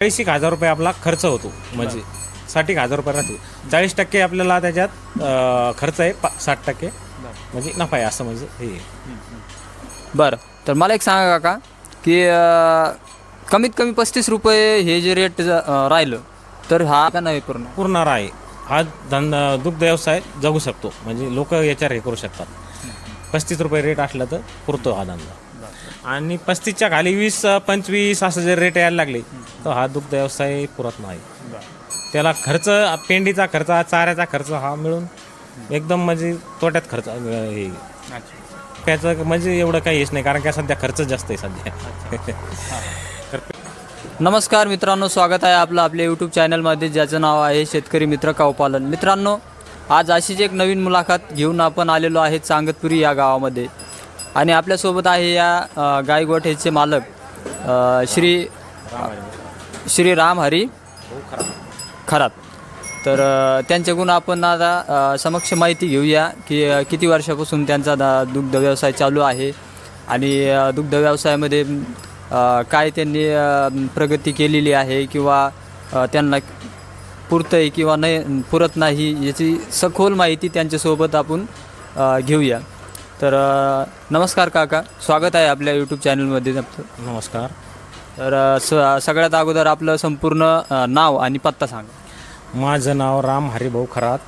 चाळीस एक हजार रुपये आपला खर्च होतो. म्हणजे साठ एक हजार रुपये राहतो. चाळीस टक्के आपल्याला त्याच्यात अं, खर्च आहे पा- साठ टक्के. म्हणजे नफा आहे असं म्हणजे हे आहे. बरं. तर मला एक सांगा काका की अं, कमीत कमी पस्तीस रुपये हे जे रेट राहिलं तर हा का नाही पूर्ण? पूर्ण आहे. हा धंदा दुग्ध व्यवसाय जगू शकतो. म्हणजे लोक याच्यावर हे करू शकतात. पस्तीस रुपये रेट असला तर पुरतो हा धंदा. आणि पस्तीसच्या खाली वीस पंचवीस असं जर रेट यायला लागले तर हा दुग्ध व्यवसाय पुरत नाही. त्याला खर्च पेंडीचा खर्च चाऱ्याचा खर्च हा मिळून एकदम म्हणजे तोट्यात खर्च हे. त्याचं म्हणजे एवढं काही हेच नाही कारण का सध्या खर्च जास्त आहे सध्या. नमस्कार मित्रांनो स्वागत आहे आपलं आपल्या यूट्यूब चॅनलमध्ये ज्याचं नाव आहे शेतकरी मित्र कावपालन. मित्रांनो आज अशीच एक नवीन मुलाखत घेऊन आपण आलेलो आहे चांगतपुरी या गावामध्ये. आणि आपल्यासोबत आहे या अ, गायगोठ्याचे मालक श्री श्री राम हरी खरात. तर त्यांच्याकडून आपण आता समक्ष माहिती घेऊया की किती वर्षापासून त्यांचा दा दुग्ध व्यवसाय चालू आहे आणि दुग्ध व्यवसायामध्ये काय त्यांनी प्रगती केलेली आहे किंवा त्यांना पुरतं आहे किंवा नाही पुरत नाही याची सखोल माहिती त्यांच्यासोबत आपण घेऊया. तर अ, नमस्कार काका. स्वागत आहे आपल्या यूट्यूब चॅनलमध्ये आपलं. नमस्कार. तर अ, स सगळ्यात अगोदर आपलं संपूर्ण अ, नाव आणि पत्ता सांगा. माझं नाव राम हरिभाऊ खरात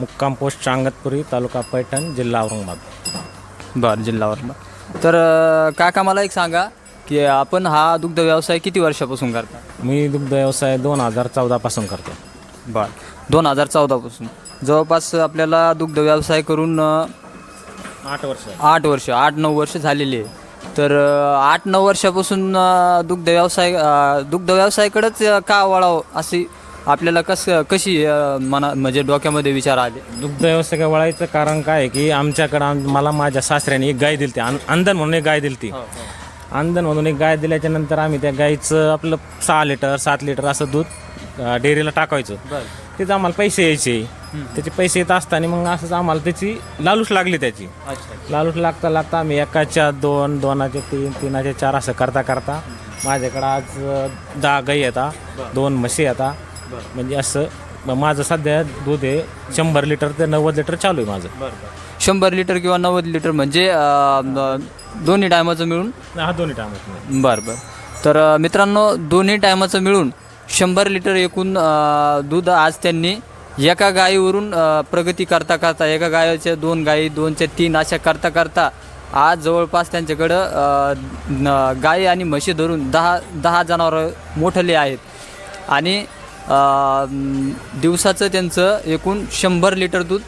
मुक्काम पोस्ट चांगतपुरी तालुका पैठण जिल्हा औरंगाबाद. बरं जिल्हावर तर अ, काका मला एक सांगा की आपण हा दुग्ध व्यवसाय किती वर्षापासून करता? मी दुग्ध व्यवसाय दोन हजार चौदापासून करतो. बरं. दोन हजार चौदापासून. जवळपास आपल्याला दुग्ध व्यवसाय करून अ, आठ वर्ष. आठ वर्ष आठ नऊ वर्ष झालेली आहे. तर आठ नऊ वर्षापासून दुग्ध व्यवसाय दुग्ध व्यवसायाकडेच का वळावं अशी आपल्याला कसं कशी मना म्हणजे डोक्यामध्ये विचार आले? दुग्ध व्यवसाय वळायचं कारण काय आहे की आमच्याकडं आम- मला माझ्या सासऱ्याने एक गाय दिली ती अंधन म्हणून एक गाय दिली ती अंधन म्हणून एक गाय दिल्याच्या नंतर आम्ही त्या गाईचं आपलं सहा लिटर सात लिटर असं दूध डेअरीला टाकायचं तिथं आम्हाला पैसे यायचे. त्याचे पैसे येत असताना मग असंच आम्हाला त्याची लालूच लागली त्याची. लालूच लागता लागता आम्ही एकाच्या दोन दोनाचे तीन तीनाचे चार असं करता करता माझ्याकडं आज दहा गाई येतात दोन म्हशी येतात म्हणजे असं मग माझं सध्या दूध आहे शंभर लिटर ते नव्वद लिटर चालू आहे माझं. शंभर लिटर किंवा नव्वद लिटर म्हणजे अ, दोन्ही टायमाचं मिळून? हा दोन्ही टायमात बरं बरं. तर अ, मित्रांनो दोन्ही टायमाचं मिळून शंभर लिटर एकूण अ, दूध आज त्यांनी एका गायीवरून प्रगती करता करता एका गायीच्या दोन गायी दोनच्या तीन अशा करता करता आज जवळपास त्यांच्याकडं गायी आणि म्हशी धरून दहा दहा जनावरं मोठले आहेत. आणि दिवसाचं त्यांचं एकूण शंभर लिटर दूध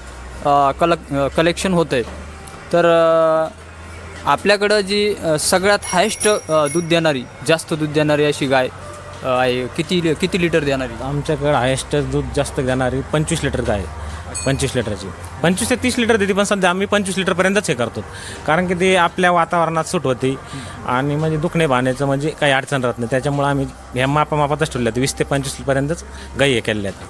कल कलक कलेक्शन होतं आहे तर आपल्याकडं जी सगळ्यात हायस्ट दूध देणारी जास्त दूध देणारी अशी गाय आहे. किती किती लिटर देणारी? आमच्याकडे हायेस्ट दूध जास्त देणारी पंचवीस लिटर आहे. पंचवीस लिटरची. पंचवीस ते तीस लिटर देते पण सध्या आम्ही पंचवीस लिटरपर्यंतच हे करतो. कारण की ते आपल्या वातावरणात सूट होते. आणि म्हणजे दुखणे भाण्याचं म्हणजे काही अडचण राहत नाही. त्याच्यामुळे आम्ही ह्या मापा मापातच ठेवल्या वीस ते पंचवीसपर्यंतच गाई हे केलेल्या आहेत.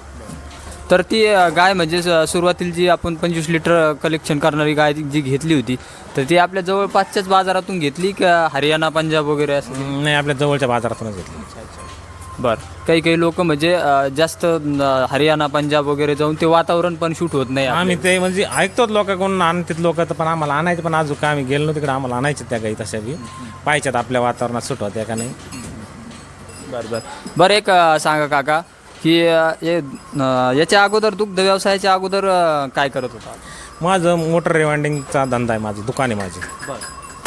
तर ती गाय म्हणजे सुरुवातीला जी आपण पंचवीस लिटर कलेक्शन करणारी गाय जी घेतली होती तर ती आपल्या जवळपासच्याच बाजारातून घेतली का हरियाणा पंजाब वगैरे असं? नाही आपल्या जवळच्या बाजारातूनच घेतली. बरं. काही काही लोक म्हणजे अ, जास्त हरियाणा पंजाब वगैरे जाऊन ते वातावरण पण शूट होत नाही आम्ही ते म्हणजे ऐकतोच लोकांकडून आणतात लोक तर पण आम्हाला आणायचं पण अजून काय आम्ही गेलो नव्हतो तिकडे आम्हाला आणायचं त्या गाई तशा बी. पाहिजेत आपल्या वातावरणात सुट होत्या का नाही. बरं बरं. बरं एक अ, सांगा काका की अ, हे, अ, याच्या अगोदर दुग्ध व्यवसायाच्या अगोदर अ, काय करत होता? माझं मोटर रिवाइंडिंगचा धंदा आहे माझं दुकान आहे माझी.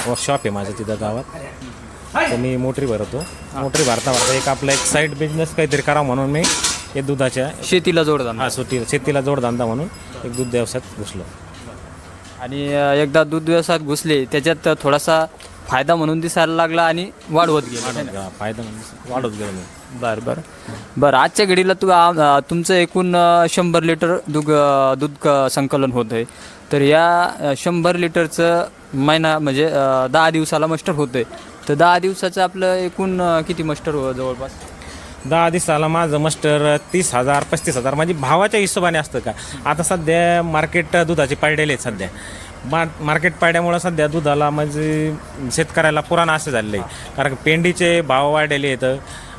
वर्कशॉप आहे माझं तिथं गावात. तर मी मोटरी भरतो. मोटरी भरता भरता एक आपला एक साईड बिझनेस काहीतरी करा म्हणून मी हे दुधाच्या शेतीला जोडदार हा सुटी शेतीला जोडधंदा म्हणून एक दूध व्यवसायात घुसलो. आणि अ, एकदा दूध व्यवसायात घुसले त्याच्यात थोडासा फायदा म्हणून दिसायला लागला आणि वाढवत गेला. हा, फायदा म्हणजे वाढवत गेलो मी. बरं बरं. बरं आजच्या घडीला तू अ, तुमचं एकूण अ, शंभर लिटर दूध अ, दूध क- संकलन होत आहे. तर या अ, शंभर लिटरचं महिना म्हणजे अ, दहा दिवसाला मस्टर होतं आहे तर दहा दिवसाचं आपलं एकूण किती मस्टर हो जवळपास? दहा दिवसाला माझं मस्टर तीस हजार पस्तीस हजार. म्हणजे भावाच्या हिशोबाने असतं का? आता सध्या मार्केट दुधाचे पायडेले आहेत सध्या. मा मार्केट पाड्यामुळं सध्या दुधाला म्हणजे शेतकऱ्याला पुराण असं झालेलं आहे. कारण पेंडीचे भाव वाढलेले आहेत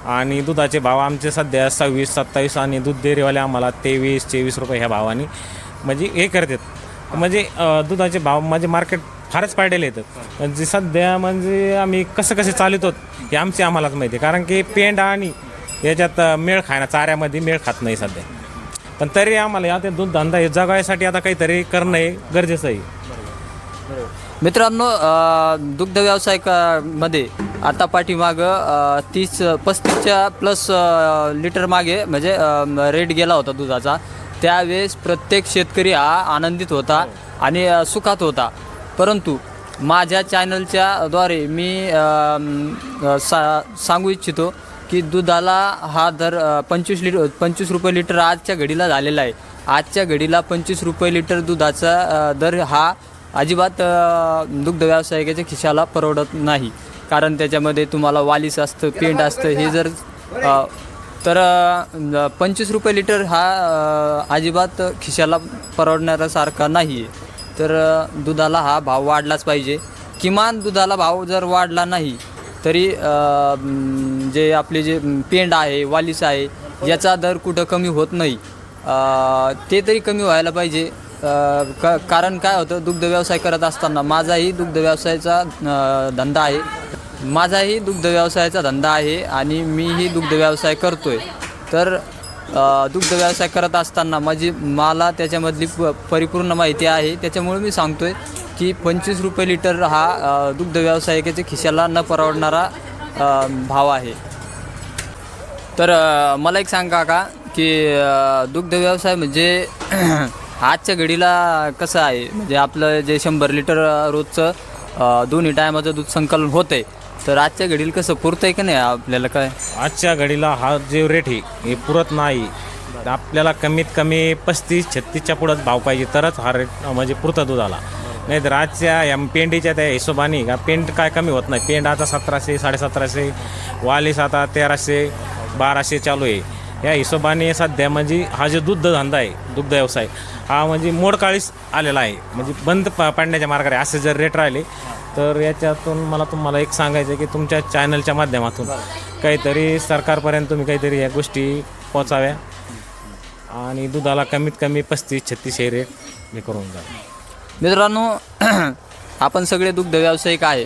आणि दुधाचे भाव आमचे सध्या सव्वीस सत्तावीस आणि दूध डेअरीवाले आम्हाला तेवीस चोवीस रुपये ह्या भावाने म्हणजे हे करतात. म्हणजे दुधाचे भाव म्हणजे मार्केट फारच पाडलेले येतात म्हणजे सध्या म्हणजे आम्ही कसं कसे चालित आहोत हे आमचे आम्हालाच माहिती आहे. कारण की पेंड आणि याच्यात मेळ खाणं चाऱ्यामध्ये मेळ खात नाही सध्या. पण तरी आम्हाला या ते दूध धंदा हे जगायसाठी आता काहीतरी करणं हे गरजेचं आहे. मित्रांनो दुग्ध व्यवसायकामध्ये आता पाठीमागं तीस पस्तीसच्या प्लस लिटर मागे म्हणजे रेट गेला होता दुधाचा. त्यावेळेस प्रत्येक शेतकरी हा आनंदित होता आणि अ, सुखात होता. परंतु माझ्या चॅनलच्या द्वारे मी सा सांगू इच्छितो की दुधाला हा दर पंचवीस लिटर पंचवीस रुपये लिटर आजच्या घडीला झालेला आहे. आजच्या घडीला पंचवीस रुपये लिटर दुधाचा दर हा अजिबात दुग्ध व्यावसायिकाच्या खिशाला परवडत नाही. कारण त्याच्यामध्ये तुम्हाला वालीस असतं पेंट असतं हे जर तर पंचवीस रुपये लिटर हा अजिबात खिशाला परवडणाऱ्यासारखा नाही आहे तर दुधाला हा भाव वाढलाच पाहिजे. किमान दुधाला भाव जर वाढला नाही तरी जे आपले जे पेंड आहे वालीस आहे याचा दर कुठं कमी होत नाही. ते तरी कमी व्हायला पाहिजे. का कारण काय होतं दुग्ध व्यवसाय करत असताना माझाही दुग्ध व्यवसायाचा धंदा आहे. माझाही दुग्ध व्यवसायाचा धंदा आहे आणि मीही दुग्ध व्यवसाय आहे तर दुग्ध व्यवसाय करत असताना माझी मला त्याच्यामधली प परिपूर्ण माहिती आहे. त्याच्यामुळे मी सांगतो आहे की पंचवीस रुपये लिटर हा दुग्ध व्यावसायिकाच्या खिशाला न परवडणारा भाव आहे. तर मला एक सांगा का की दुग्ध व्यवसाय म्हणजे आजच्या घडीला कसं आहे? म्हणजे आपलं जे शंभर लिटर रोजचं दोन्ही टायमाचं दूध संकलन होतं आहे तर आजच्या घडीला कसं पुरतं आहे का नाही आपल्याला काय? आजच्या घडीला हा जे रेट आहे हे पुरत नाही. आपल्याला कमीत कमी पस्तीस छत्तीसच्या पुढंच भाव पाहिजे तरच हा रेट म्हणजे पुरता दुधाला. नाही तर आजच्या या पेंडीच्या त्या हिशोबाने का पेंट काय कमी होत नाही. पेंड आता सतराशे साडेसतराशे वालीस आता तेराशे बाराशे चालू आहे. या हिशोबाने सध्या म्हणजे हा जो दुग्ध धंदा आहे दुग्ध व्यवसाय हा म्हणजे मोडकाळीस आलेला आहे. म्हणजे बंद प पाडण्याच्या मार्गाने असे जर रेट राहिले तर याच्यातून मला तुम्हाला एक सांगायचं आहे की तुमच्या चॅनलच्या माध्यमातून काहीतरी सरकारपर्यंत तुम्ही काहीतरी या गोष्टी पोचाव्या आणि दुधाला कमीत कमी पस्तीस छत्तीस हे रेट हे करून जा मित्रांनो आपण सगळे दुग्ध व्यावसायिक आहे.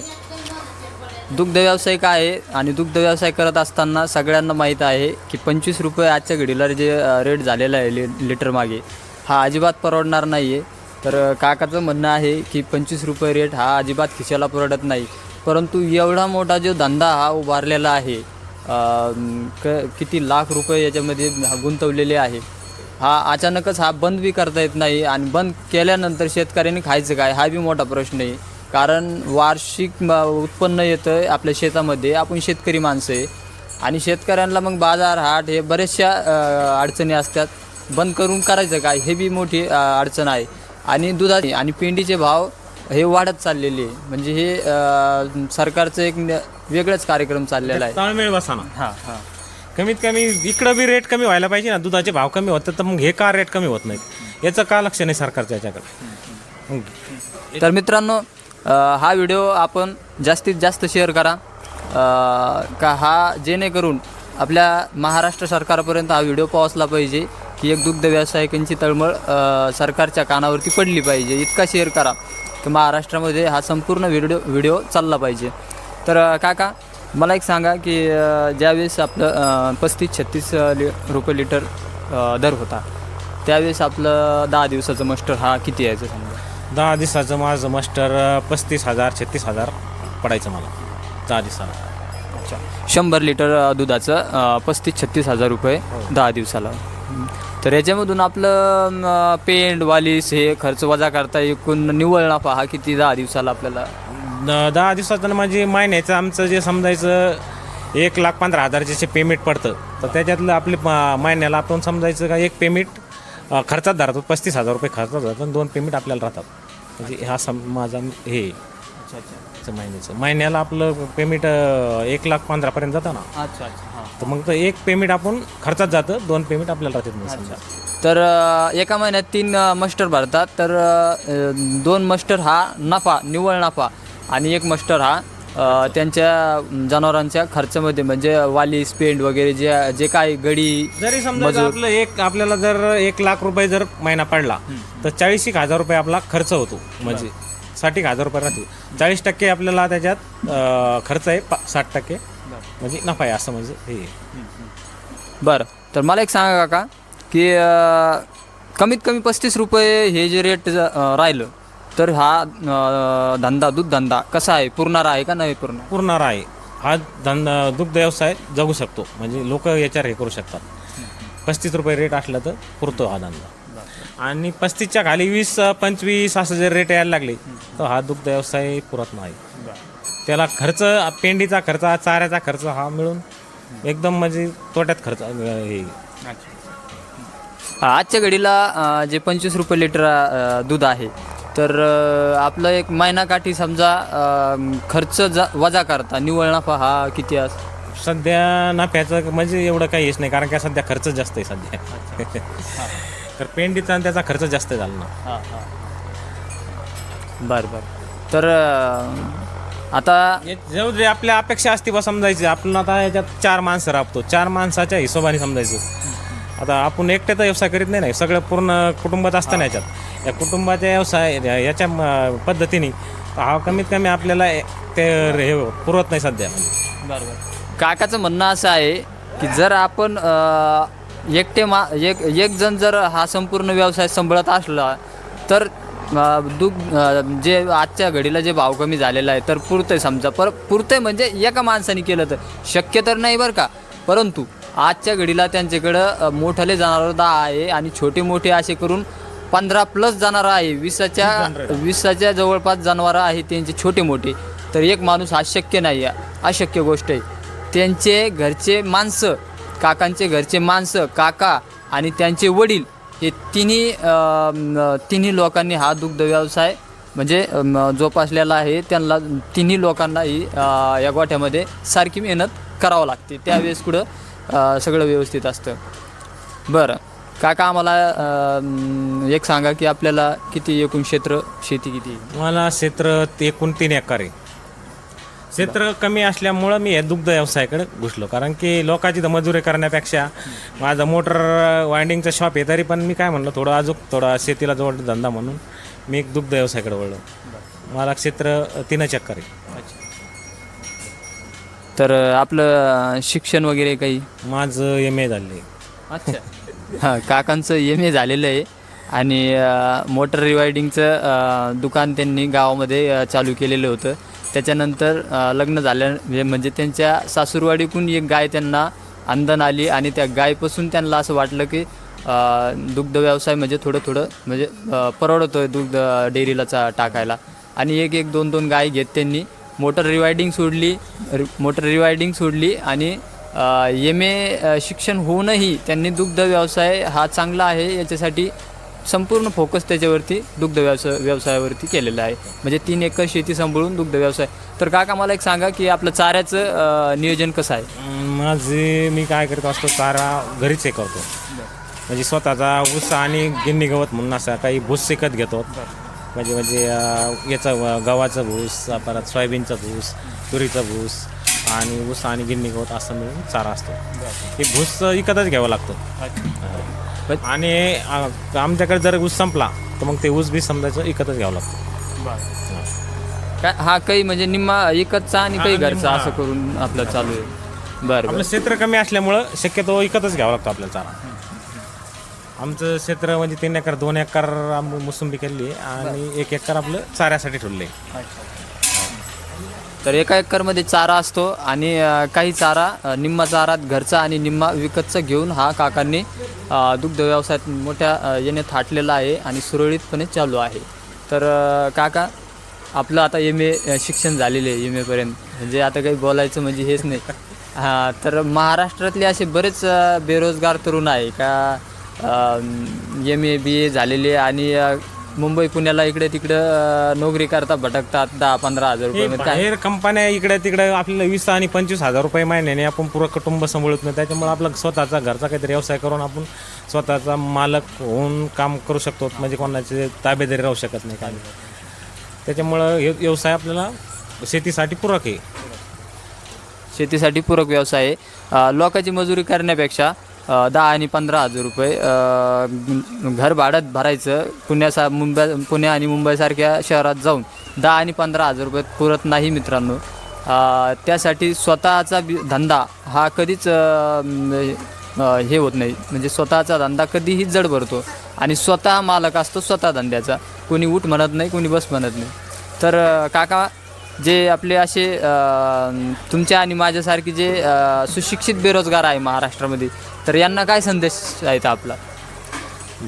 दुग्ध व्यावसायिक आहे आणि दुग्ध व्यवसाय करत असताना सगळ्यांना माहीत आहे की पंचवीस रुपये आजच्या घडीला जे रेट झालेला आहे लि लिटर मागे हा अजिबात परवडणार नाही आहे तर काकाचं म्हणणं आहे की पंचवीस रुपये रेट हा अजिबात खिशाला परवडत नाही. परंतु एवढा मोठा जो धंदा हा उभारलेला आहे क किती लाख रुपये याच्यामध्ये गुंतवलेले आहे हा अचानकच हा बंद बी करता येत नाही आणि बंद केल्यानंतर शेतकऱ्यांनी खायचं काय? हा बी मोठा प्रश्न आहे. कारण वार्षिक उत्पन्न येतं आपल्या शेतामध्ये आपण शेतकरी माणसं आहे. आणि शेतकऱ्यांना मग बाजार हाट हे बऱ्याचशा अडचणी असतात. बंद करून करायचं काय? हे बी मोठी अडचण आहे. आणि दुधाची आणि पेंडीचे भाव हे वाढत चाललेले आहे. म्हणजे हे अ, सरकारचं एक न- वेगळाच कार्यक्रम चाललेला आहे. ताळमेळ बसाना हां हां. कमीत कमी इकडं बी रेट कमी व्हायला पाहिजे ना दुधाचे भाव कमी होतात तर मग हे का रेट कमी होत नाहीत? याचं का लक्ष नाही सरकारच्या याच्याकडे? तर मित्रांनो अ, हा व्हिडिओ आपण जास्तीत जास्त शेअर करा. अ, का हा जेणेकरून आपल्या महाराष्ट्र सरकारपर्यंत हा व्हिडिओ पोहोचला पाहिजे. की एक दुग्ध व्यावसायिकांची तळमळ सरकारच्या कानावरती पडली पाहिजे. इतका शेअर करा की महाराष्ट्रामध्ये हा संपूर्ण व्हिडिओ व्हिडिओ चालला पाहिजे. तर काका मला एक सांगा की ज्यावेळेस आपलं पस्तीस छत्तीस लि रुपये लिटर दर होता त्यावेळेस आपलं दहा दिवसाचं मस्टर हा किती यायचं समजा? दहा दिवसाचं माझं मास्टर पस्तीस हजार छत्तीस हजार पडायचं मला. दहा दिवसाला. अच्छा. शंभर लिटर दुधाचं पस्तीस छत्तीस हजार रुपये दहा दिवसाला. हं. तर याच्यामधून आपलं पेंट वालीस हे खर्च वजा करता एकूण निव्वळ नफा हा किती दहा दिवसाला आपल्याला? द- दहा दिवसाचं म्हणजे महिन्याचं आमचं जे समजायचं एक लाख पंधरा हजारचे जे पेमेंट पडतं. तर त्याच्यातलं आपले प- महिन्याला आपण समजायचं का एक पेमेंट अ, खर्चात धरतो पस्तीस हजार रुपये खर्चात धरतो आणि दोन पेमेंट आपल्याला राहतात. म्हणजे हा सम माझा हे. अच्छा अच्छा. चं महिन्याचं. महिन्याला आपलं पेमेंट एक लाख पंधरापर्यंत जातं ना. अच्छा अच्छा हां. तर मग तर एक पेमेंट आपण खर्चात जातं दोन पेमेंट आपल्याला राहतात समजा. तर अ, एका महिन्यात तीन अ, मस्टर भरतात. तर अ, दोन मस्टर हा नफा निव्वळ नफा आणि एक मस्टर हा अ, त्यांच्या जनावरांच्या खर्चामध्ये म्हणजे वाली स्पेंड वगैरे जे जे काय गडी जरी समजा आपलं एक आपल्याला जर एक लाख रुपये जर महिना पडला तर चाळीस एक हजार रुपये आपला खर्च होतो म्हणजे. साठ एक हजार रुपये राहते चाळीस टक्के आपल्याला त्याच्यात अं, खर्च आहे पा- साठ टक्के. म्हणजे नफा आहे असं म्हणजे हे आहे. बरं. तर मला एक सांगा काका की अ, कमीत कमी पस्तीस रुपये हे जे रेट ज- अ, राहिलं तर हा अ, धंदा दूध धंदा कसा आहे? पुरणार आहे का नाही पूर्ण पुरणार आहे. हा धंदा दुग्ध व्यवसाय जगू शकतो. म्हणजे लोक याच्यावर हे करू शकतात. पस्तीस रुपये रेट असला तर पुरतो हा धंदा. आणि पस्तीसच्या खाली वीस पंचवीस असं जर रेट यायला लागले तर हा दुग्ध व्यवसाय पुरत नाही. त्याला खर्च पेंडीचा खर्च चाऱ्याचा खर्च हा मिळून एकदम म्हणजे तोट्यात खर्च हे. आजच्या घडीला जे पंचवीस रुपये लिटर दूध आहे तर आपलं एक महिनाकाठी समजा खर्च जा वजा करता निव्वळ नफा हा किती अस? सध्या नफ्याचं म्हणजे एवढं काही हेच नाही कारण का सध्या खर्च जास्त आहे सध्या. तर पेंडीचा आणि त्याचा खर्च जास्त झाला ना. बरं बरं. तर अ, आता हे जेवढे जे आपल्या अपेक्षा असते बा समजायची. आपण आता याच्यात चार माणसं राबतो. चार माणसाच्या हिशोबाने समजायचं. आता आपण एकट्याचा व्यवसाय करीत नाही ना. सगळं पूर्ण कुटुंबात असतं ना याच्यात. या कुटुंबाच्या व्यवसाय या- याच्या म- पद्धतीने हा कमीत कमी आपल्याला ए- ते हे पुरवत नाही सध्या. काकाचं म्हणणं असं आहे की जर आपण अ, एकटे मा एक एक जण जर हा संपूर्ण व्यवसाय सांभाळत असला तर अ, जे आजच्या घडीला जे भाव कमी झालेला आहे तर पुरतंय समजा. पर पुरतंय म्हणजे एका माणसाने केलं तर. शक्य तर नाही बरं का. परंतु आजच्या घडीला त्यांच्याकडं मोठाले जनावर दहा आहे आणि छोटे मोठे असे करून पंधरा प्लस जनावरं आहे. विसाच्या विसाच्या जवळपास जनावरं आहे त्यांचे छोटे मोठे. तर एक माणूस हा शक्य नाही आहे. अशक्य गोष्ट आहे. त्यांचे घरचे माणसं काकांचे घरचे माणसं काका आणि त्यांचे वडील हे तिन्ही तिन्ही लोकांनी हा दुग्ध व्यवसाय म्हणजे जोपासलेला आहे. त्यांना तिन्ही लोकांनाही या गोठ्यामध्ये सारखी मेहनत करावं लागते. त्यावेळेस कुठं सगळं व्यवस्थित असतं. बरं. काका आम्हाला एक सांगा की आपल्याला किती एकूण क्षेत्र शेती किती? मला क्षेत्र एकूण तीन एकर आहे. क्षेत्र कमी असल्यामुळं मी या दुग्ध व्यवसायाकडे घुसलो. कारण की लोकांची तर मजुरी करण्यापेक्षा माझं मोटर वाइंडिंगचं शॉप आहे तरी पण मी काय म्हणलं थोडं अजून थोडा शेतीला जवळ धंदा म्हणून मी एक दुग्ध व्यवसायाकडे वळलो. मला क्षेत्र तीनच एकर आहे. तर आपलं शिक्षण वगैरे काही? माझं एम ए झाले अच्छा. हां काकांचं एम ए झालेलं आहे. आणि मोटर रिवायडिंगचं दुकान त्यांनी गावामध्ये अ, चालू केलेलं होतं. त्याच्यानंतर लग्न झाल्या म्हणजे- म्हणजे त्यांच्या सासूरवाडीकून एक गाय त्यांना आंदण आली आणि त्या गायपासून त्यांना असं वाटलं की दुग्ध व्यवसाय म्हणजे थोडं थोडं म्हणजे अ, परवडतोय दुग्ध डेअरीला चा टाकायला. आणि एक एक दोन दोन गाय घेत त्यांनी. मोटर रिवायडिंग सोडली रि- मोटर रिवायडिंग सोडली आणि एम ए शिक्षण होऊनही त्यांनी दुग्ध व्यवसाय हा चांगला आहे याच्यासाठी संपूर्ण फोकस त्याच्यावरती दुग्ध व्यवसाय व्यवसायावरती केलेला आहे. म्हणजे तीन एकर शेती सांभाळून दुग्ध व्यवसाय. तर काका मला एक सांगा की आपलं चाऱ्याचं नियोजन कसं आहे? माझे मी काय करत असतो चारा घरीच हे करतो म्हणजे स्वतःचा ऊस आणि गिन्नी गवत म्हणून असा काही भूस शिकत घेतो. म्हणजे म्हणजे याचा गव्हाचा भूस परत सोयाबीनचा भूस तुरीचा भूस आणि ऊस आणि गिन्नी गवत असं मिळून चारा असतो. हे भूस विकतच घ्यावं लागतो. आणि आमच्याकडे जर ऊस संपला तर मग ते ऊस बी समजायचं विकतच घ्यावं लागतं. काय हा काही म्हणजे निम्मा एकचचा आणि काही हा, घरचा. असं करून आपलं चालू आहे. बरं आपलं क्षेत्र कमी असल्यामुळं शक्यतो विकतच घ्यावं लागतं आपल्याला चारा. आमचं क्षेत्र म्हणजे तीन एकर दोन एकर मोसंबी केली आहे आणि एक एकर आपलं चाऱ्यासाठी ठेवले तर एका एकरमध्ये चारा असतो आणि काही चारा निम्मा चारा घरचा आणि निम्मा विकतचा घेऊन हा काकांनी दुग्ध व्यवसायात मोठ्या येणे याने थाटलेला आहे आणि सुरळीतपणे चालू आहे. तर काका आपलं आता एम ए शिक्षण झालेले आहे एम एपर्यंत म्हणजे आता काही बोलायचं म्हणजे हेच नाही. हां तर महाराष्ट्रातले असे बरेच बेरोजगार तरुण आहे का एम ए बी ए झालेले आणि मुंबई पुण्याला इकडे तिकडं नोकरी करता भटकतात दहा पंधरा हजार रुपये काय? बाहेर कंपन्या इकडे तिकडे आपल्याला वीस आणि पंचवीस हजार रुपये महिन्याने आपण पुरं कुटुंब सांभाळत नाही. त्याच्यामुळे आपला स्वतःचा घरचा काहीतरी व्यवसाय करून आपण स्वतःचा मालक होऊन काम करू शकतो. म्हणजे कोणाचे ताबेदारी राहू शकत नाही काय त्याच्यामुळं हे व्यवसाय आपल्याला शेतीसाठी पूरक आहे. शेतीसाठी पूरक व्यवसाय आहे. अ, लोकांची मजुरी करण्यापेक्षा दहा आणि पंधरा हजार रुपये घर भाड्यात भरायचं पुण्यासा मुंबई पुणे आणि मुंबईसारख्या शहरात जाऊन दहा आणि पंधरा हजार रुपये पुरत नाही मित्रांनो. त्यासाठी स्वतःचा धंदा हा कधीच हे होत नाही. म्हणजे स्वतःचा धंदा कधीही जड भरतो आणि स्वतः मालक असतो स्वतः धंद्याचा. कोणी उठ म्हणत नाही कोणी बस म्हणत नाही. तर काका जे आपले असे तुमच्या आणि माझ्यासारखे जे सुशिक्षित बेरोजगार आहे महाराष्ट्रामध्ये तर यांना काय संदेश आहे आपला?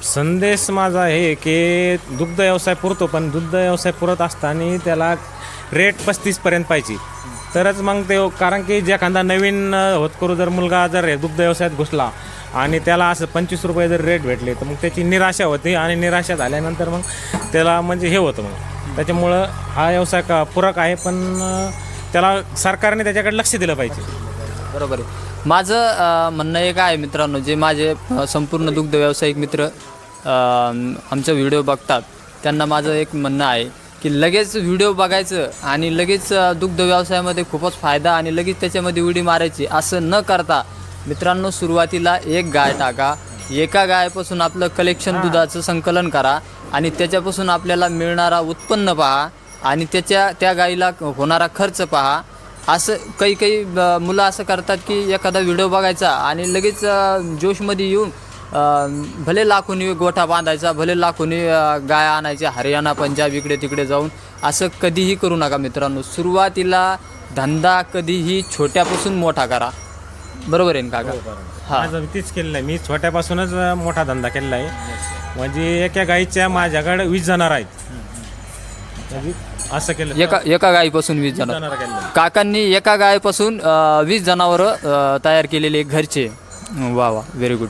संदेश माझा हे की दुग्ध व्यवसाय पुरतो पण दुग्ध व्यवसाय पुरत असताना त्याला रेट पस्तीसपर्यंत पाहिजे. तरच मग ते कारण की जे एखादा नवीन होत होतकरू जर मुलगा जर दुग्ध व्यवसायात घुसला आणि त्याला असं पंचवीस रुपये जर रेट भेटले तर मग त्याची निराशा होती आणि निराशा झाल्यानंतर मग त्याला म्हणजे हे होतं मग. त्याच्यामुळं हा व्यवसाय का पूरक आहे पण त्याला सरकारने त्याच्याकडे लक्ष दिलं पाहिजे. बरोबर आहे. माझं म्हणणं एक आहे मित्रांनो जे माझे संपूर्ण दुग्ध व्यावसायिक मित्र आमचा व्हिडिओ बघतात त्यांना माझं एक म्हणणं आहे की लगेच व्हिडिओ बघायचं आणि लगेच दुग्ध व्यवसायामध्ये खूपच फायदा आणि लगेच त्याच्यामध्ये उडी मारायची असं न करता मित्रांनो सुरुवातीला एक गाय टाका. एका गायपासून आपलं कलेक्शन दुधाचं संकलन करा आणि त्याच्यापासून आपल्याला मिळणारा उत्पन्न पहा आणि त्याच्या त्या गाईला होणारा खर्च पहा. असं काही काही मुलं असं करतात की एखादा व्हिडिओ बघायचा आणि लगेच जोशमध्ये येऊन भले लाखोनी गोठा बांधायचा भले लाखोनी गाय आणायच्या हरियाणा पंजाब इकडे तिकडे जाऊन असं कधीही करू नका मित्रांनो. सुरुवातीला धंदा कधीही छोट्यापासून मोठा करा. बरोबर आहे ना काका? हा. तीच केलेलं आहे. मी छोट्यापासूनच मोठा धंदा केलेला आहे. म्हणजे एका गाईच्या माझ्याकडे वीस जनावर आहेत. असं केलं एका एका गायीपासून वीस जनावर केलेलं. काकांनी एका गायपासून अ, वीस जनावरं अ, तयार केलेले घरचे. वा वा व्हेरी गुड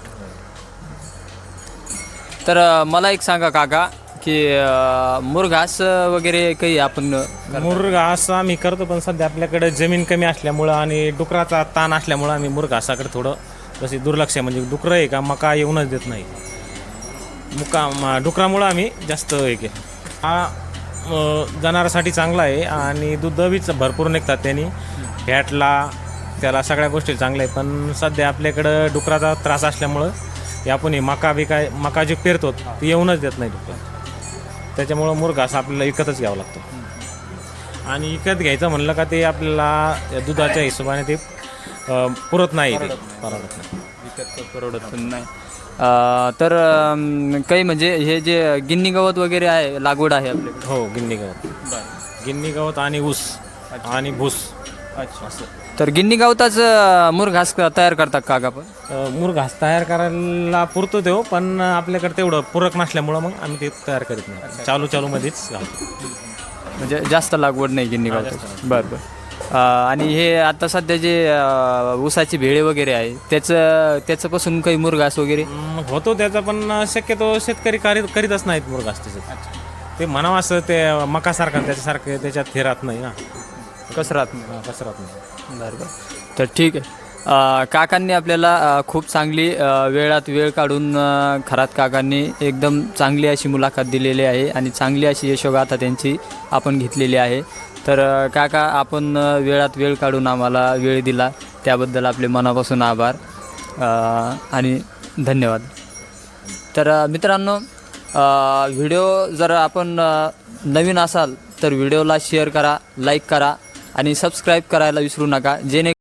तर अ, मला एक सांगा काका की अ, मुरघास वगैरे काही आपण मुरगा असं आम्ही करतो पण सध्या आपल्याकडे जमीन कमी असल्यामुळं आणि डुकराचा ताण असल्यामुळं आम्ही मुरघासाकडे थोडं तसे दुर्लक्ष आहे म्हणजे डुकरं आहे का मका येऊनच देत नाही. मुका म- डुकरामुळं आम्ही जास्त हे केलं. हा जनावरासाठी चांगला आहे आणि दूधबीच भरपूर निघतात त्यांनी. फॅटला त्याला सगळ्या गोष्टी चांगल्या आहे पण सध्या आपल्याकडं डुकराचा त्रास असल्यामुळं हे आपण हे मका बिका मका जे पेरतो ते येऊनच देत नाही डुकर. त्याच्यामुळं मुरघास आपल्याला विकतच घ्यावा लागतो. आणि विकत घ्यायचं म्हणलं का ते आपल्याला दुधाच्या हिशोबाने ते पुरत नाही परवडत नाही. परवडत नाही. तर काही म्हणजे हे जे गिन्नी गवत वगैरे आहे लागवड आहे आपल्याकडे हो गिन्नी गवत गिन्नी गवत आणि ऊस आणि भूस. अच्छा. तर गिन्नी गवताच मुरघास तयार करतात काका पण अ, मुरघास तयार करायला पुरतो तो पण आपल्याकडे तेवढं पूरक नसल्यामुळं मग आम्ही ते तयार करीत नाही. चालू चालू मध्येच घालतो. म्हणजे जास्त लागवड नाही गिन्नी गवताची बरं बरं. अ, आणि हे आता सध्या जे अ, ऊसाची भेळे वगैरे आहे त्याचं त्याच्यापासून काही मुरघास वगैरे? होतो त्याचा पण शक्यतो शेतकरी करीत करीतच नाहीत मुरघास त्याच्यात ते म्हणावं असं ते मकासारखं त्याच्यासारखं त्याच्यात हे राहत नाही ना. कसं राहत नाही? कसं राहत नाही. बरं बरं. तर ठीक आहे. अ, काकांनी आपल्याला अ, खूप चांगली अ, वेळात वेळ काढून अ, खरात काकांनी एकदम चांगली अशी मुलाखत दिलेली आहे आणि चांगली अशी यशोगाथा त्यांची आपण घेतलेली आहे. तर काका आपण वेळात वेळ काढून आम्हाला वेळ दिला. त्याबद्दल आपले मनापासून आभार. आणि धन्यवाद. तर मित्रांनो व्हिडिओ जर आपण नवीन असाल तर व्हिडिओला शेअर करा लाईक करा आणि सबस्क्राईब करायला विसरू नका. जेणे